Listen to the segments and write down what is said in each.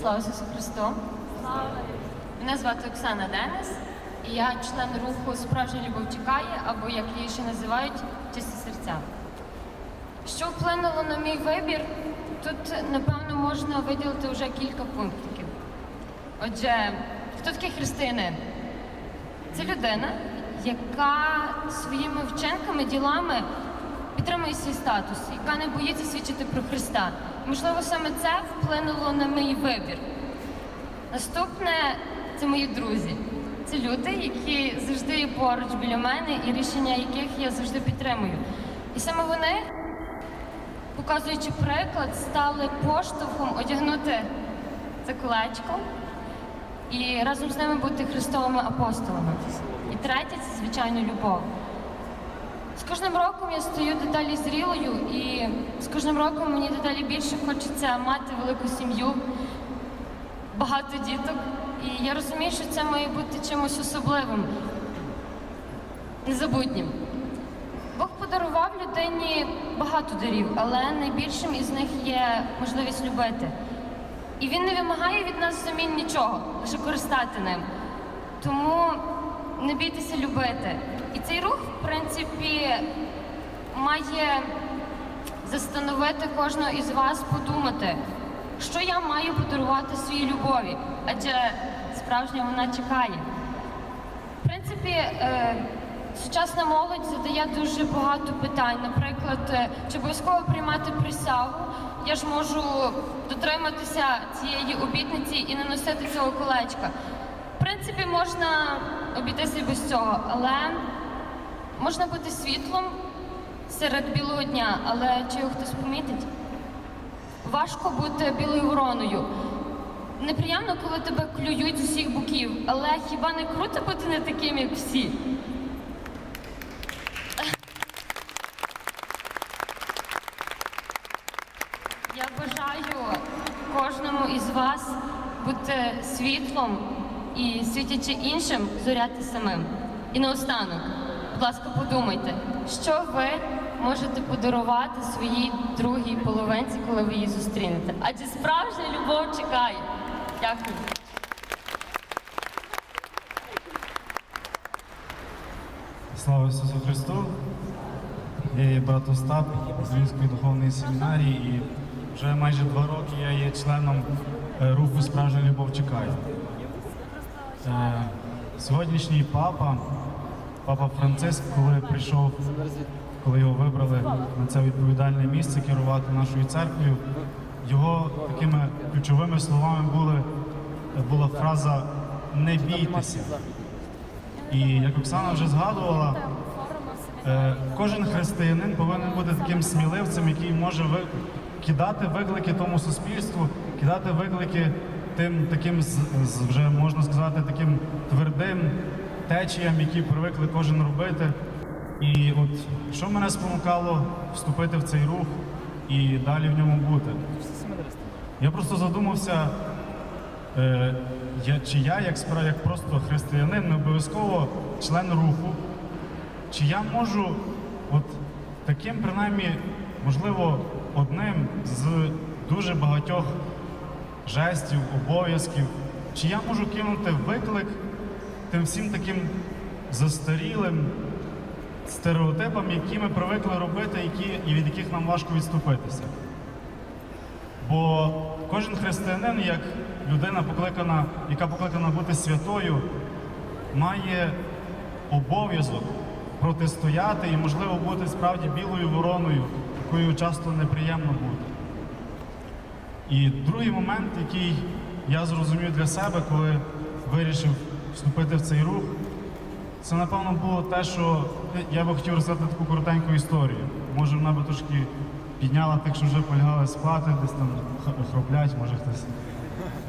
Слава Ісусу Христу! Мене звати Оксана Денис, і я член руху Справжня любов тікає, або як її ще називають чисті серця. Що вплинуло на мій вибір? Тут, напевно, можна виділити вже кілька пунктиків. Отже, хто такий християнин? Це людина, яка своїми вчинками, ділами підтримує свій статус, яка не боїться свідчити про Христа. Можливо, саме це вплинуло на мій вибір. Наступне це мої друзі. Це люди, які завжди є поруч біля мене, і рішення яких я завжди підтримую. І саме вони, показуючи приклад, стали поштовхом одягнути це колечко і разом з ними бути христовими апостолами. І третє це звичайно любов. З кожним роком я стаю дедалі зрілою, і з кожним роком мені дедалі більше хочеться мати велику сім'ю, багато діток. І я розумію, що це має бути чимось особливим, незабутнім. Бог подарував людині багато дарів, але найбільшим із них є можливість любити. І він не вимагає від нас взамін нічого, лише користати ним. Тому не бійтеся любити. І цей рух, в принципі, має застановити кожного із вас подумати, що я маю подарувати своїй любові, адже справжня вона чекає. В принципі, е, сучасна молодь задає дуже багато питань. Наприклад, е, чи обов'язково приймати присягу? Я ж можу дотриматися цієї обітниці і не носити цього колечка. Принципі, можна обійтися без цього, але можна бути світлом серед білого дня, але чи його хтось помітить? Важко бути білою вороною. Неприємно, коли тебе клюють з усіх боків, але хіба не круто бути не таким, як всі? Я бажаю кожному із вас бути світлом і світячи іншим, зоряти самим. І наостанок, будь ласка, подумайте, що ви можете подарувати своїй другій половинці, коли ви її зустрінете. Адже справжня любов чекає. Дякую. Слава Ісусу Христу! Я є брат Остап Львівської духовної семінарії і вже майже два роки я є членом е, руху Справжня любов чекає. Е, Сьогоднішній папа, папа Франциск, коли прийшов, коли його вибрали на це відповідальне місце керувати нашою церквою, його такими ключовими словами були, була фраза Не бійтеся. І як Оксана вже згадувала, е, кожен християнин повинен бути таким сміливцем, який може кидати виклики тому суспільству, кидати виклики тим таким вже можна сказати, таким твердим течіям, які привикли кожен робити. І от що мене спонукало вступити в цей рух і далі в ньому бути? Я просто задумався, Е, я, чи я, як, як просто християнин, не обов'язково член руху, чи я можу от таким, принаймні, можливо, одним з дуже багатьох жестів, обов'язків, чи я можу кинути виклик тим всім таким застарілим стереотипам, які ми привикли робити, які, і від яких нам важко відступитися. Бо кожен християнин, як людина, покликана, яка покликана бути святою, має обов'язок протистояти і, можливо, бути справді білою вороною, якою часто неприємно бути. І другий момент, який я зрозумів для себе, коли вирішив вступити в цей рух, це напевно було те, що я би хотів розказати таку коротеньку історію. Може, вона би трошки підняла тих, що вже полягали спати, десь там хроплять, може хтось.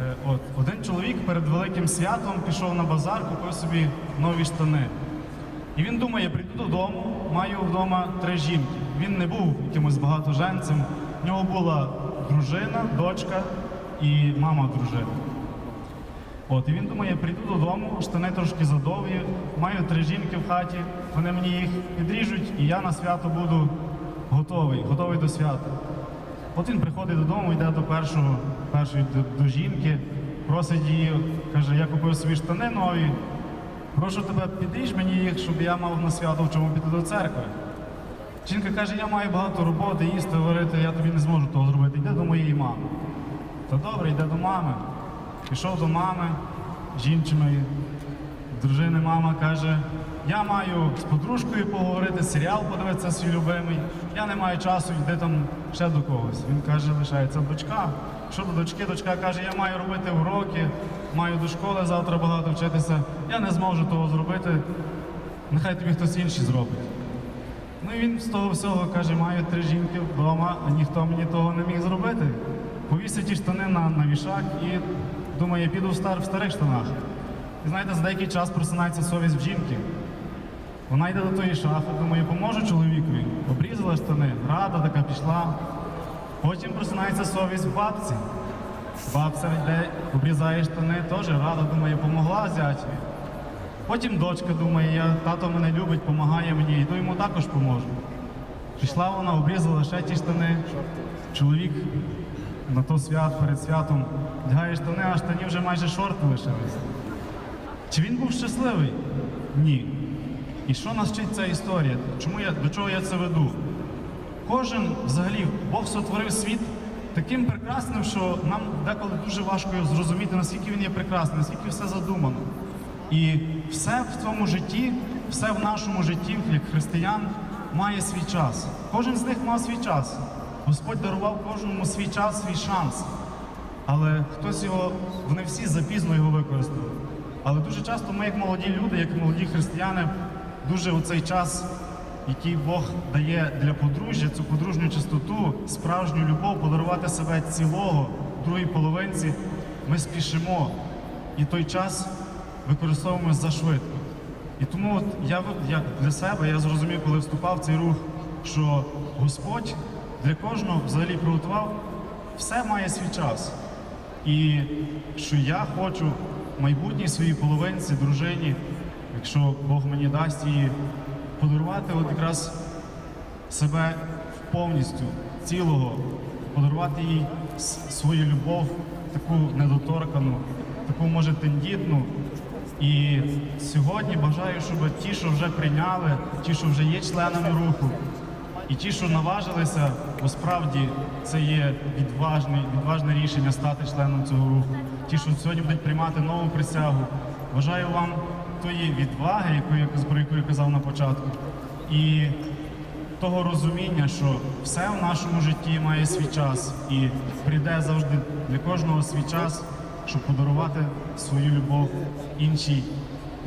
Е, От один чоловік перед великим святом пішов на базар, купив собі нові штани. І він думає, прийду додому, маю вдома три жінки. Він не був якимось багатоженцем. В нього була дружина, дочка і мама дружини. От, і він думає, прийду додому, штани трошки задовгі, маю три жінки в хаті, вони мені їх підріжуть, і я на свято буду готовий, готовий до свята. От він приходить додому, йде до першого, першої до, до жінки, просить її, каже, я купив собі штани нові. Прошу тебе, підріж мені їх, щоб я мав на свято в чому піти до церкви. Жінка каже, я маю багато роботи, їсти, варити, я тобі не зможу того зробити. Йди до моєї мами. Та добре, йде до мами. Пішов до мами, жінчиної, дружини мама каже, я маю з подружкою поговорити, серіал подивитися свій любимий. Я не маю часу, йди там ще до когось. Він каже, лишається дочка. Що до дочки? Дочка каже, я маю робити уроки, маю до школи завтра багато вчитися. Я не зможу того зробити. Нехай тобі хтось інший зробить. Ну і він з того всього каже, маю три жінки вдома, а ніхто мені того не міг зробити. Повісив ті штани на, на вішак і думає, піду в, стар, в старих штанах. І знаєте, за деякий час просинається совість в жінки. Вона йде до тої шафи, думає, поможу чоловікові. Обрізала штани, рада така пішла. Потім просинається совість в бабці. Бабця йде, обрізає штани, теж рада, думає, помогла зятю. Потім дочка думає, я, тато мене любить, допомагає мені, йду йому також поможу. Пішла вона, обрізала ще ті штани. Чоловік на то свят, перед святом вдягає штани, а штані вже майже шорти лишились. Чи він був щасливий? Ні. І що нас вчить ця історія? Чому я, до чого я це веду? Кожен взагалі Бог сотворив світ таким прекрасним, що нам деколи дуже важко зрозуміти, наскільки він є прекрасний, наскільки все задумано. І все в цьому житті, все в нашому житті, як християн, має свій час. Кожен з них мав свій час. Господь дарував кожному свій час, свій шанс. Але хтось його, вони всі запізно його використали. Але дуже часто ми, як молоді люди, як молоді християни, дуже у цей час, який Бог дає для подружжя, цю подружню чистоту, справжню любов, подарувати себе цілого другій половинці, ми спішимо. І той час використовуємо зашвидко. І тому от я, ви- я для себе я зрозумів, коли вступав в цей рух, що Господь для кожного взагалі приготував, все має свій час. І що я хочу майбутній своїй половинці, дружині, якщо Бог мені дасть її, подарувати от якраз себе повністю, цілого, подарувати їй свою любов, таку недоторкану, таку, може, тендітну. І сьогодні бажаю, щоб ті, що вже прийняли, ті, що вже є членами руху, і ті, що наважилися, бо це є відважне, відважне рішення стати членом цього руху. Ті, що сьогодні будуть приймати нову присягу. Бажаю вам тої відваги, яку я, про яку я казав на початку, і того розуміння, що все в нашому житті має свій час і прийде завжди для кожного свій час, щоб подарувати свою любов іншій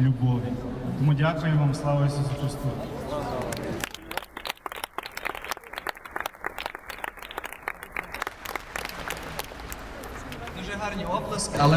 любові. Тому дякую вам, слава Ісусу Христу.